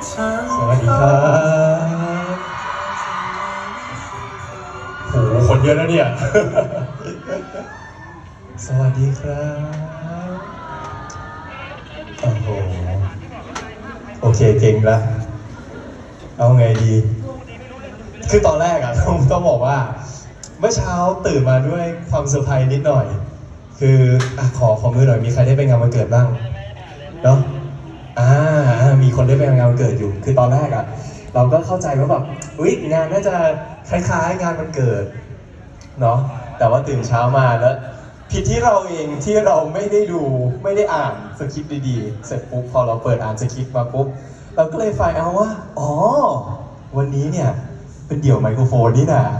สวัสดีครับโหคนเยอะนะเนี่ย สวัสดีครับ โอ้โห โอเคเก่งละ เอาไงดี คือตอนแรกอะต้องต้องบอกว่า เมื่อเช้าตื่นมาด้วยความเซอร์ไพรส์นิดหน่อย คืออขอขอมือหน่อยมีใครได้ไปงานวันเกิดบ้าง เนาะ คนได้ไปงานวันเกิดอยู่ คือตอนแรกอะเราก็เข้าใจว่าแบบอุ๊ยงานน่าจะคล้ายๆ งานวันเกิดเนาะแต่ว่าตื่นเช้ามาแล้วผิดที่เราเองที่เราไม่ได้ดูไม่ได้อ่านสคริปต์ดีๆ เสร็จปุ๊บพอเราเปิดอ่านสคริปต์มาปุ๊บเราก็เลยไฟเอาว่า อ๋อ วันนี้เนี่ย เป็นเดี่ยวไมโครโฟนนี่นะ